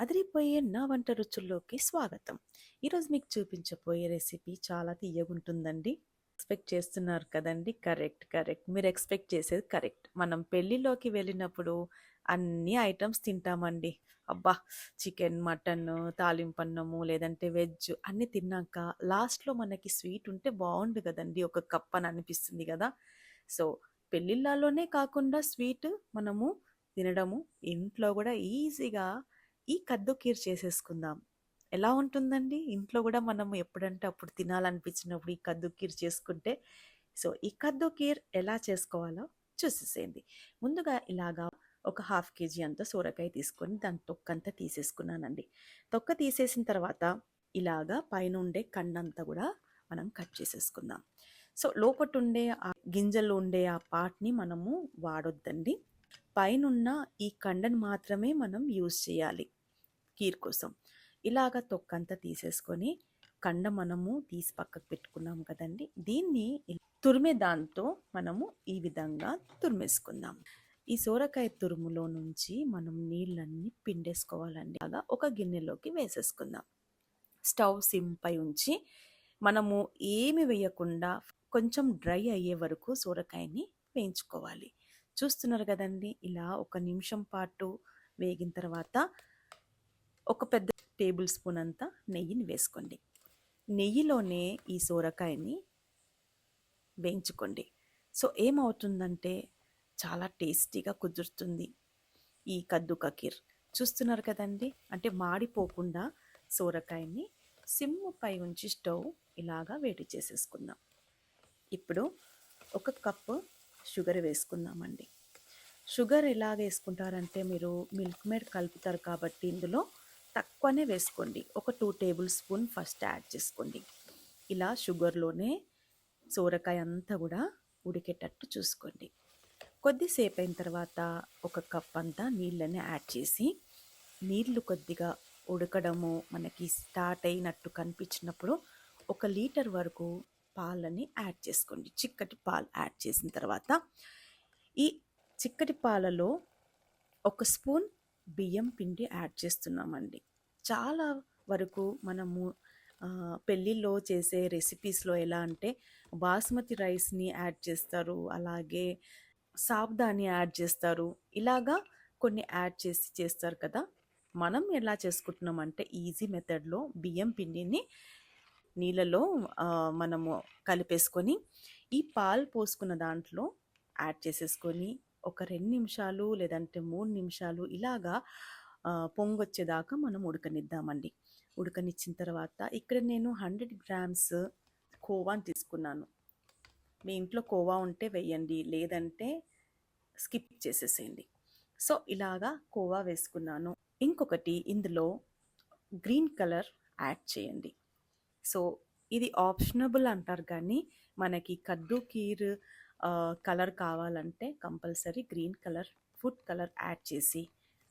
అదిరిపోయే నా వంట రుచుల్లోకి స్వాగతం. ఈరోజు మీకు చూపించబోయే రెసిపీ చాలా తీయగుంటుందండి. ఎక్స్పెక్ట్ చేస్తున్నారు కదండి. Correct correct. మీరు ఎక్స్పెక్ట్ చేసేది కరెక్ట్. మనం పెళ్ళిలోకి వెళ్ళినప్పుడు అన్ని ఐటమ్స్ తింటామండి. అబ్బా! చికెన్ మటన్ తాలింపన్నము లేదంటే వెజ్ అన్ని తిన్నాక లాస్ట్లో మనకి స్వీట్ ఉంటే బాగుండు కదండి. ఒక కప్ అని అనిపిస్తుంది కదా. సో పెళ్ళిళ్ళలోనే కాకుండా స్వీట్ మనము తినడము ఇంట్లో కూడా ఈజీగా ఈ కద్దు కీర్ చేసేసుకుందాం. ఎలా ఉంటుందండి? ఇంట్లో కూడా మనం ఎప్పుడంటే అప్పుడు తినాలనిపించినప్పుడు ఈ కద్దు కీర్ చేసుకుంటే. సో ఈ కద్దు కీర్ ఎలా చేసుకోవాలో చూసేసేయండి. ముందుగా ఇలాగా ఒక హాఫ్ కేజీ అంత సూరకాయ తీసుకొని దాని తొక్కంతా తీసేసుకున్నానండి. తొక్క తీసేసిన తర్వాత ఇలాగా పైన ఉండే కండంతా కూడా మనం కట్ చేసేసుకుందాం. సో లోపట ఉండే ఆ గింజలు ఉండే ఆ పార్ట్ని మనము వాడొద్దండి. పైనున్న ఈ కండను మాత్రమే మనం యూజ్ చేయాలి. కీర్ కోసం. ఇలాగ తొక్కంతా తీసేసుకొని కండ మనము తీసి పక్కకు పెట్టుకున్నాం కదండి. దీన్ని తురిమే దాంతో మనము ఈ విధంగా తురిమేసుకుందాం. ఈ సోరకాయ తురుములో నుంచి మనం నీళ్ళన్నీ పిండేసుకోవాలండి. అలాగా ఒక గిన్నెలోకి వేసేసుకుందాం. స్టవ్ సిమ్పై ఉంచి మనము ఏమి వేయకుండా కొంచెం డ్రై అయ్యే వరకు సోరకాయని వేయించుకోవాలి. చూస్తున్నారు కదండి ఇలా ఒక నిమిషం పాటు వేగిన తర్వాత ఒక పెద్ద టేబుల్ స్పూన్ అంతా నెయ్యిని వేసుకోండి. నెయ్యిలోనే ఈ సోరకాయని వేయించుకోండి. సో ఏమవుతుందంటే చాలా టేస్టీగా కుదురుతుంది ఈ కద్దు కకీర్. చూస్తున్నారు కదండి? అంటే మాడిపోకుండా సోరకాయని సిమ్ముపై పై ఉంచి స్టవ్ ఇలాగా వేడి చేసేసుకుందాం. ఇప్పుడు ఒక కప్పు షుగర్ వేసుకుందామండి. షుగర్ ఎలా వేసుకుంటారంటే మీరు మిల్క్ మేడ్ కలుపుతారు కాబట్టి ఇందులో తక్కువనే వేసుకోండి. ఒక two tablespoon first add చేసుకోండి. ఇలా షుగర్లోనే సోరకాయ అంతా కూడా ఉడికేటట్టు చూసుకోండి. కొద్దిసేపు అయిన తర్వాత ఒక కప్ అంతా నీళ్ళని యాడ్ చేసి నీళ్ళు కొద్దిగా ఉడకడము మనకి స్టార్ట్ అయినట్టు కనిపించినప్పుడు ఒక లీటర్ వరకు పాలని యాడ్ చేసుకోండి. చిక్కటి పాలు యాడ్ చేసిన తర్వాత ఈ చిక్కటి పాలలో ఒక స్పూన్ బియ్యం పిండి యాడ్ చేస్తున్నామండి. చాలా వరకు మనము పెళ్ళిళ్ళలో చేసే రెసిపీస్లో ఎలా అంటే బాస్మతి రైస్ని యాడ్ చేస్తారు అలాగే సాబ్దాని యాడ్ చేస్తారు ఇలాగా కొన్ని యాడ్ చేసి చేస్తారు కదా. మనం ఎలా చేసుకుంటున్నామంటే ఈజీ మెథడ్లో బియ్యం పిండిని నీళ్ళలో మనము కలిపేసుకొని ఈ పాలు పోసుకున్న దాంట్లో యాడ్ చేసేసుకొని ఒక రెండు నిమిషాలు లేదంటే మూడు నిమిషాలు ఇలాగా పొంగొచ్చేదాకా మనం ఉడకనిద్దామండి. ఉడకనిచ్చిన తర్వాత ఇక్కడ నేను హండ్రెడ్ గ్రామ్స్ కోవాని తీసుకున్నాను. మీ ఇంట్లో కోవా ఉంటే వేయండి లేదంటే స్కిప్ చేసేసేయండి. సో ఇలాగా కోవా వేసుకున్నాను. ఇంకొకటి ఇందులో గ్రీన్ కలర్ యాడ్ చేయండి. సో ఇది ఆప్షనబుల్ అంటారు కానీ మనకి కద్దు కీర్ కలర్ కావాలంటే compulsory green colour food colour add చేసి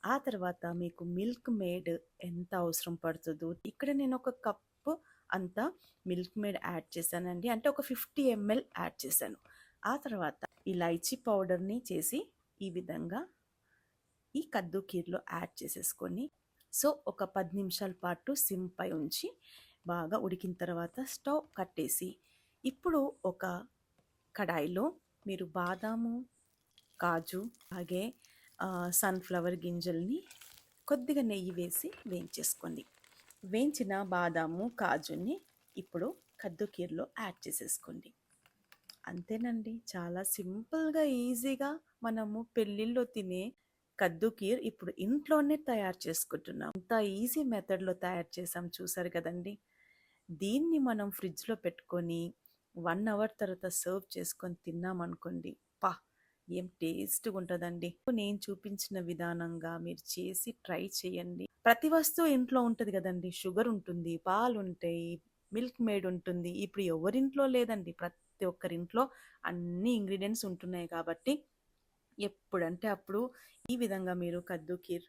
ఆ తర్వాత మీకు మిల్క్ మేడ్ ఎంత అవసరం పడుతుందో ఇక్కడ నేను ఒక కప్పు అంతా మిల్క్ మేడ్ యాడ్ చేశానండి. అంటే ఒక ఫిఫ్టీ ఎంఎల్ యాడ్ చేశాను. ఆ తర్వాత ఇలాచీ పౌడర్ని చేసి ఈ విధంగా ఈ కద్దు కీర్లో యాడ్ చేసేసుకొని సో ఒక పది నిమిషాల పాటు సిమ్పై ఉంచి బాగా ఉడికిన తర్వాత స్టవ్ కట్టేసి ఇప్పుడు ఒక కడాయిలో మీరు బాదాము కాజు అలాగే సన్ఫ్లవర్ గింజల్ని కొద్దిగా నెయ్యి వేసి వేయించేసుకోండి. వేయించిన బాదాము కాజుని ఇప్పుడు కద్దుకీర్లో యాడ్ చేసేసుకోండి. అంతేనండి చాలా సింపుల్గా ఈజీగా మనము పెళ్ళిళ్ళలో తినే కద్దుకీర్ ఇప్పుడు ఇంట్లోనే తయారు చేసుకుంటున్నాం. అంత ఈజీ మెథడ్లో తయారు చేసాం చూసారు కదండి? దీన్ని మనం ఫ్రిడ్జ్లో పెట్టుకొని వన్ అవర్ తర్వాత సర్వ్ చేసుకొని తిన్నామనుకోండి పా! ఏం టేస్ట్గా ఉంటుందండి. నేను చూపించిన విధానంగా మీరు చేసి ట్రై చేయండి. ప్రతి వస్తువు ఇంట్లో ఉంటుంది కదండి. షుగర్ ఉంటుంది పాలు ఉంటాయి మిల్క్ మేడ్ ఉంటుంది. ఇప్పుడు ఎవరింట్లో లేదండి. ప్రతి ఒక్కరింట్లో అన్ని ఇంగ్రీడియంట్స్ ఉంటున్నాయి కాబట్టి ఎప్పుడంటే అప్పుడు ఈ విధంగా మీరు కద్దు కీర్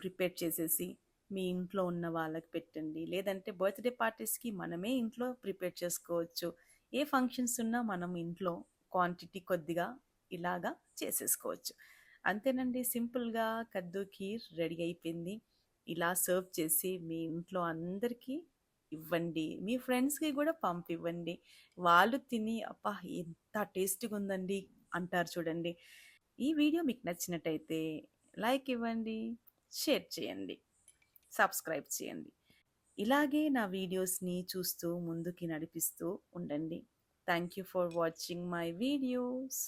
ప్రిపేర్ చేసేసి మీ ఇంట్లో ఉన్న వాళ్ళకి పెట్టండి. లేదంటే బర్త్డే పార్టీస్కి మనమే ఇంట్లో ప్రిపేర్ చేసుకోవచ్చు. ఏ ఫంక్షన్స్ ఉన్నా మనం ఇంట్లో క్వాంటిటీ కొద్దిగా ఇలాగా చేసేసుకోవచ్చు. అంతేనండి. సింపుల్గా కద్దు ఖీర్ రెడీ అయిపోయింది. ఇలా సర్వ్ చేసి మీ ఇంట్లో అందరికీ ఇవ్వండి. మీ ఫ్రెండ్స్కి కూడా పంపివ్వండి. వాళ్ళు తిని అప్పా ఎంత టేస్టీగా ఉందండి అంటారు చూడండి. ఈ వీడియో మీకు నచ్చినట్టయితే లైక్ ఇవ్వండి షేర్ చేయండి. సబ్స్క్రైబ్ చేయండి. ఇలాగే నా వీడియోస్ని చూస్తూ ముందుకి నడిపిస్తూ ఉండండి. Thank you for watching my videos.